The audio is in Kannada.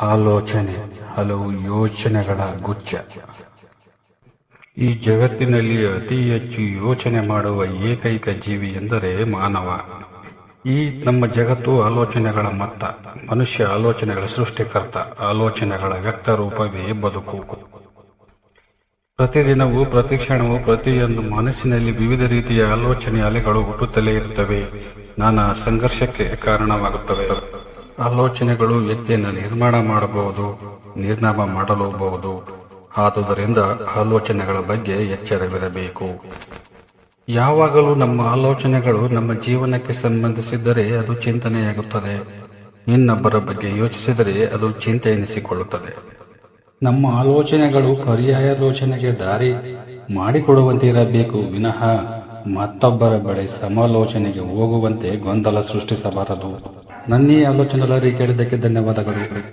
ಆಲೋಚನೆ, ಹಲವು ಯೋಚನೆಗಳ ಗುಚ್ಛ. ಈ ಜಗತ್ತಿನಲ್ಲಿ ಅತಿ ಹೆಚ್ಚು ಯೋಚನೆ ಮಾಡುವ ಏಕೈಕ ಜೀವಿ ಎಂದರೆ ಮಾನವ. ಈ ನಮ್ಮ ಜಗತ್ತು ಆಲೋಚನೆಗಳ ಮಟ್ಟ, ಮನುಷ್ಯ ಆಲೋಚನೆಗಳ ಸೃಷ್ಟಿಕರ್ತ, ಆಲೋಚನೆಗಳ ವ್ಯಕ್ತ ರೂಪವೇ ಬದುಕು. ಪ್ರತಿದಿನವೂ, ಪ್ರತಿ ಕ್ಷಣವೂ, ಪ್ರತಿಯೊಂದು ಮನಸ್ಸಿನಲ್ಲಿ ವಿವಿಧ ರೀತಿಯ ಆಲೋಚನೆ ಅಲೆಗಳು ಹುಟ್ಟುತ್ತಲೇ ಇರುತ್ತವೆ. ನಾನಾ ಸಂಘರ್ಷಕ್ಕೆ ಕಾರಣವಾಗುತ್ತವೆ. ಆಲೋಚನೆಗಳು ವ್ಯಕ್ತಿಯನ್ನು ನಿರ್ಮಾಣ ಮಾಡಬಹುದು, ನಿರ್ನಾಮ ಮಾಡಲೂಬಹುದು ಆದುದರಿಂದ ಆಲೋಚನೆಗಳ ಬಗ್ಗೆ ಎಚ್ಚರವಿರಬೇಕು. ಯಾವಾಗಲೂ ನಮ್ಮ ಆಲೋಚನೆಗಳು ನಮ್ಮ ಜೀವನಕ್ಕೆ ಸಂಬಂಧಿಸಿದ್ದರೆ ಅದು ಚಿಂತನೆಯಾಗುತ್ತದೆ. ಇನ್ನೊಬ್ಬರ ಬಗ್ಗೆ ಯೋಚಿಸಿದರೆ ಅದು ಚಿಂತೆ ಎನಿಸಿಕೊಳ್ಳುತ್ತದೆ. ನಮ್ಮ ಆಲೋಚನೆಗಳು ಪರ್ಯಾಯಾಲೋಚನೆಗೆ ದಾರಿ ಮಾಡಿಕೊಡುವಂತೆ ಇರಬೇಕು ವಿನಃ ಮತ್ತೊಬ್ಬರ ಬಳಿ ಸಮಾಲೋಚನೆಗೆ ಹೋಗುವಂತೆ ಗೊಂದಲ ಸೃಷ್ಟಿಸಬಾರದು. ನನ್ನೀ ಆಲೋಚನೆಗಳ ಕೇಳಿದ್ದಕ್ಕೆ ಧನ್ಯವಾದಗಳು.